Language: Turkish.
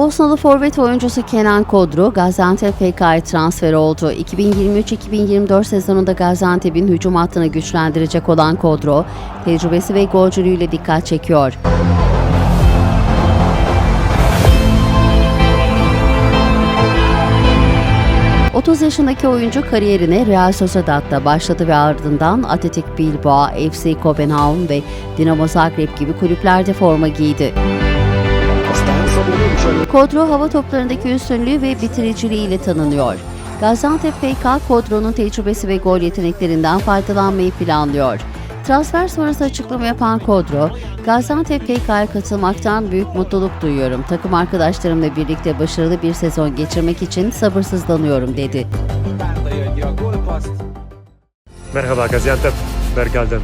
Bosnalı forvet oyuncusu Kenan Kodru, Gaziantep FK'ya transfer oldu. 2023-2024 sezonunda Gaziantep'in hücum hattını güçlendirecek olan Kodru, tecrübesi ve golcülüğüyle dikkat çekiyor. ...30 yaşındaki oyuncu kariyerine Real Sociedad'da başladı ve ardından Atletik Bilbao, FC Kopenhag ve Dinamo Zagreb gibi kulüplerde forma giydi. Kodro hava toplarındaki üstünlüğü ve bitiriciliğiyle tanınıyor. Gaziantep FK, Kodro'nun tecrübesi ve gol yeteneklerinden faydalanmayı planlıyor. Transfer sonrası açıklama yapan Kodro, Gaziantep FK'ya katılmaktan büyük mutluluk duyuyorum. Takım arkadaşlarımla birlikte başarılı bir sezon geçirmek için sabırsızlanıyorum dedi. Merhaba Gaziantep, Bergal'den.